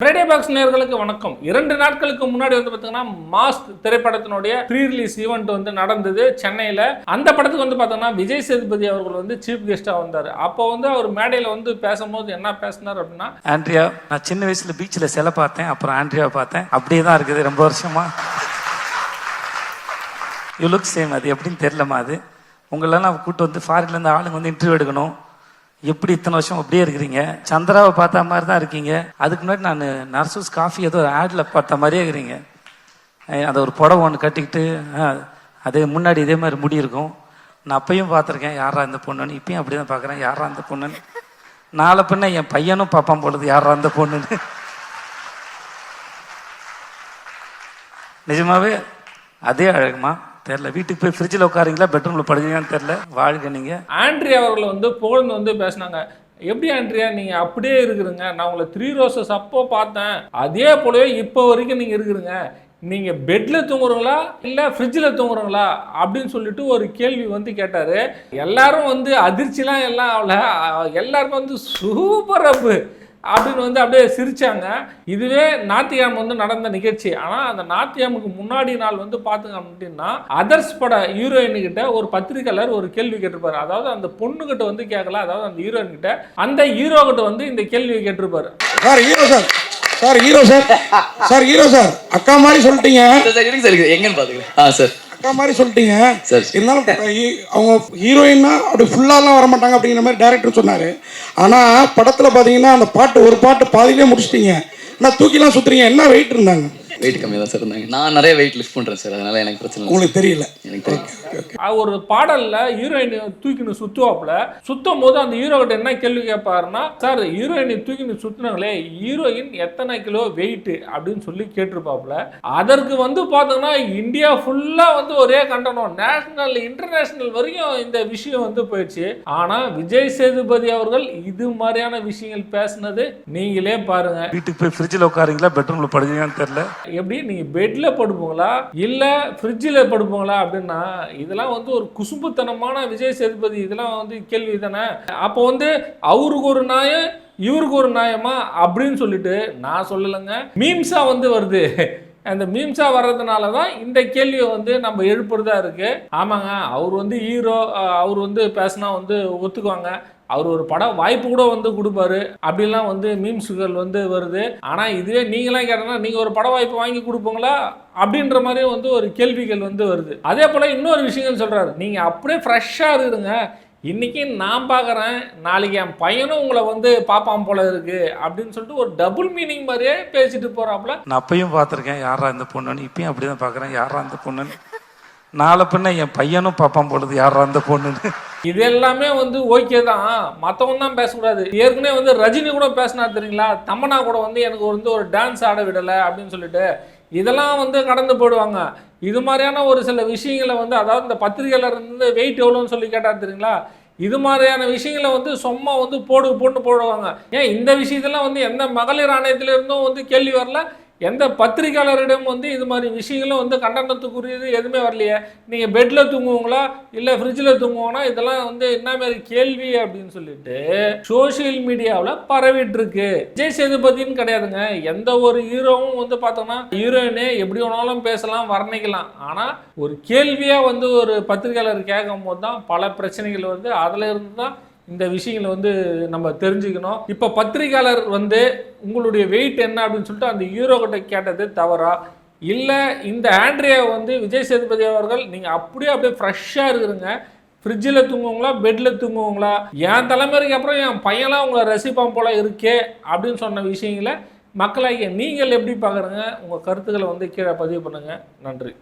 Friday box நேர்களுக்கு வணக்கம். இரண்டு நாட்களுக்கு முன்னாடி வந்து பார்த்தீங்கன்னா மாஸ்க் திரைப்படத்தினுடைய ப்ரீ ரிலீஸ் ஈவெண்ட் வந்து நடந்தது சென்னையில். அந்த படத்துக்கு வந்து பார்த்தோன்னா விஜய் சேதுபதி அவர்கள் வந்து சீஃப் கெஸ்ட்டாக வந்தார். அப்போ வந்து அவர் மேடையில் வந்து பேசும்போது என்ன பேசினார் அப்படின்னா ஆண்ட்ரியா நான் சின்ன வயசில் பீச்சில் சிலை பார்த்தேன் அப்புறம் ஆண்ட்ரியா பார்த்தேன். அப்படியே தான் இருக்குது ரொம்ப வருஷமா. யூ லுக் சேம் அது எப்படின்னு தெரியலமா அது. உங்களெல்லாம் கூட்டு வந்து ஃபாரின்லேருந்து ஆளுங்க வந்து இன்டர்வியூ எடுக்கணும். எப்படி இத்தனை வருஷம் அப்படியே இருக்கிறீங்க? சந்திராவை பார்த்த மாதிரி தான் இருக்கீங்க. அதுக்கு முன்னாடி நான் நர்சூஸ் காஃபி ஏதோ ஆடில் பார்த்த மாதிரியே இருக்கிறீங்க. அதை ஒரு புடவை ஒன்று கட்டிக்கிட்டு அதே முன்னாடி இதே மாதிரி முடி இருக்கும். நான் அப்பையும் பார்த்துருக்கேன். யாரா இந்த பொண்ணுன்னு? இப்பயும் அப்படி தான் பார்க்குறேன். யாரா இந்த பொண்ணுன்னு? நாளை பின்ன என் பையனும் பார்ப்பான் பொழுது யாரா இந்த பொண்ணுன்னு. நிஜமாவே அதே அழகுமா? தெரில வீட்டுக்கு போய் ஃப்ரிட்ஜில் உட்காருங்களா பெட்ரூமில் படுக்கிறீங்கன்னு தெரில வாழ்க நீங்கள் ஆண்ட்ரியா அவர்கள் வந்து புகழ்ந்து வந்து பேசினாங்க. எப்படி ஆண்ட்ரியா நீங்க அப்படியே இருக்கிறீங்க. நான் உங்களை த்ரீ ரோசஸ் அப்போ பார்த்தேன். அதே போலவே இப்போ வரைக்கும் நீங்க இருக்கிறீங்க. நீங்க பெட்ல தூங்குறீங்களா? இல்ல ஃப்ரிட்ஜில் தூங்குறீங்களா? அப்படின்னு சொல்லிட்டு ஒரு கேள்வி வந்து கேட்டாரு. எல்லாரும் வந்து அதிர்ச்சிலாம் எல்லாம் ஆகல எல்லாருக்கும் வந்து சூப்பர் அப்பு. அப்படின்னு வந்து அப்படியே சிரிச்சாங்க. இதுவே நாத்தியாம் வந்து நடந்த நிகழ்ச்சி. ஆனால் அந்த நாத்தியாமுக்கு முன்னாடி நாள் வந்து பார்த்துங்க அப்படின்னா அதர்ஸ் பட ஹீரோயின் கிட்ட ஒரு பத்திரிக்கையாளர் ஒரு கேள்வி கேட்டிருப்பாரு. அதாவது அந்த பொண்ணுகிட்ட வந்து கேட்கல. அதாவது அந்த ஹீரோயின் கிட்ட. அந்த ஹீரோ கிட்ட வந்து இந்த கேள்வியை கேட்டிருப்பாரு. Sir hero sir. Sir hero sir. Sir hero sir. அக்கா மாதிரி சொல்லிட்டீங்க. எங்கன்னு பாத்துக்கிறேன். ஆ சார். அக்கா மாதிரி சொல்லிட்டீங்க. இருந்தாலும் அவங்க ஹீரோயின்னா அப்படி ஃபுல்லாலாம் வர மாட்டாங்க அப்படிங்கிற மாதிரி டேரக்டர் சொன்னாரு. ஆனா படத்துல பாத்தீங்கன்னா அந்த பாட்டு ஒரு பாட்டு பாதியிலே முடிச்சிட்டீங்க. நான் தூக்கிலாம் சுத்துறீங்க? என்ன வெயிட் இருந்தாங்க? வெயிட் கம்மியாக தான் சார் இருந்தாங்க. நான் நிறைய வெயிட் லிஃப்ட் பண்றேன் சார் அதனால எனக்கு பிரச்சனை உங்களுக்கு தெரியல. எனக்கு ஒரு பாடல்ல ஹீரோயின் தூக்கின்னு சுத்துவாப்புல. சுத்தும் போது அந்த ஹீரோ கிட்ட என்ன கேள்வி கேட்பாருன்னா சார் ஹீரோயினை தூக்கின்னு சுத்துனாங்களே ஹீரோயின் எத்தனை கிலோ வெயிட் அப்படின்னு சொல்லி கேட்டிருப்பாப்புல. அதற்கு வந்து பார்த்தோம்னா இந்தியா ஃபுல்லா வந்து ஒரே கண்டனம். நேஷனல் இன்டர்நேஷனல் வரைக்கும் இந்த விஷயம் வந்து போயிடுச்சு. ஆனா விஜய் சேதுபதி அவர்கள் இது மாதிரியான விஷயங்கள் பேசுனது நீங்களே பாருங்க. வீட்டுக்கு போய் ஃப்ரிட்ஜில் உட்காருங்களா பெட்ரூமில் படுக்கிறீங்கன்னு தெரில எப்படி நீங்க பெட்ல படுப்பீங்களா? இல்ல ஃப்ரிட்ஜில் படுப்பீங்களா? அப்படின்னா இதெல்லாம் வந்து ஒரு குசும்புத்தனமான விஜய் சேதுபதி இதெல்லாம் வந்து கேள்வி தானே? அப்போ வந்து அவருக்கு ஒரு நியாயம் இவருக்கு ஒரு நியாயமா? அப்படின்னு சொல்லிட்டு நான் சொல்லலைங்க. மீம்ஸாக வந்து வருது. அந்த மீம்ஸா வர்றதுனால தான் இந்த கேள்வியை வந்து நம்ம எழுப்புறதா இருக்கு. ஆமாங்க அவர் வந்து ஹீரோ அவர் வந்து பேசினா வந்து ஒத்துக்குவாங்க. அவர் ஒரு படம் வாய்ப்பு கூட வந்து கொடுப்பாரு. அப்படிலாம் வந்து மீம்ஸுகள் வந்து வருது. ஆனால் இதுவே நீங்களாம் கேட்டனா நீங்கள் ஒரு பட வாய்ப்பு வாங்கி கொடுப்பீங்களா? அப்படின்ற மாதிரி வந்து ஒரு கேள்விகள் வந்து வருது. அதே போல் இன்னொரு விஷயங்கள் சொல்கிறாரு நீங்கள் அப்படியே ஃப்ரெஷ்ஷாக இருங்க இன்னைக்கு நான் பார்க்குறேன் நாளைக்கு என் பையனும் உங்களை வந்து பாப்பான் போல இருக்கு அப்படின்னு சொல்லிட்டு ஒரு டபுள் மீனிங் மாதிரியே பேசிட்டு போறாப்புல. நான் அப்பயும் பார்த்துருக்கேன் யாரா இந்த பொண்ணுன்னு. இப்பயும் அப்படி தான் பார்க்குறேன் யாரா இந்த பொண்ணுன்னு. நாளை பின்ன என் பையனும் பார்ப்பான் பொழுது யாரா இந்த பொண்ணுன்னு. இது எல்லாமே வந்து ஓகே தான். மற்றவங்க தான் பேசக்கூடாது. ஏற்கனவே வந்து ரஜினி கூட பேசினார் தெரியுங்களா? தமன்னா கூட வந்து எனக்கு வந்து ஒரு டான்ஸ் ஆட விடலை அப்படின்னு சொல்லிட்டு. இதெல்லாம் வந்து கடந்து போயிடுவாங்க. இது மாதிரியான ஒரு சில விஷயங்களை வந்து அதாவது இந்த பத்திரிகையில இருந்து வெயிட் எவ்வளோன்னு சொல்லி கேட்டார் தெரியுங்களா? இது மாதிரியான விஷயங்களை வந்து சும்மா வந்து போடு போட்டு போடுவாங்க. ஏன் இந்த விஷயத்தெல்லாம் வந்து எந்த மகளிர் ஆணையத்திலிருந்தும் வந்து கேள்வி வரல? எந்த பத்திரிகையாளரிடம் வந்து இது மாதிரி விஷயங்களும் வந்து கண்டனத்துக்குரியது எதுவுமே வரலையே? நீங்கள் பெட்டில் தூங்குவீங்களா? இல்லை ஃப்ரிட்ஜில் தூங்குவோன்னா இதெல்லாம் வந்து என்ன மாதிரி கேள்வி அப்படின்னு சொல்லிட்டு சோஷியல் மீடியாவில் பரவிட்டு இருக்கு விஜய் சேதுபதின்னு கிடையாதுங்க. எந்த ஒரு ஹீரோவும் வந்து பார்த்தோம்னா ஹீரோயினே எப்படி வேணாலும் பேசலாம் வர்ணிக்கலாம். ஆனால் ஒரு கேள்வியாக வந்து ஒரு பத்திரிகையாளர் கேட்கும் போது தான் பல பிரச்சனைகள் வந்து அதில் இருந்து தான் இந்த விஷயங்களை வந்து நம்ம தெரிஞ்சுக்கணும். இப்போ பத்திரிகையாளர் வந்து உங்களுடைய வெயிட் என்ன? அப்படின்னு சொல்லிட்டு அந்த ஹீரோ கிட்ட கேட்டது தவறா? இல்லை இந்த ஆண்ட்ரியா வந்து விஜய் சேதுபதி அவர்கள் நீங்கள் அப்படியே அப்படியே ஃப்ரெஷ்ஷாக இருக்கிறீங்க. ஃப்ரிட்ஜில் தூங்குவங்களா? பெட்டில் தூங்குவங்களா? என் தலைமுறைக்கு அப்புறம் என் பையன்லாம் உங்களை ரசிப்பான் போல இருக்கே அப்படின்னு சொன்ன விஷயங்களை மக்களாகிய நீங்கள் எப்படி பார்க்குறீங்க உங்கள் கருத்துக்களை வந்து கீழே பதிவு பண்ணுங்கள் நன்றி.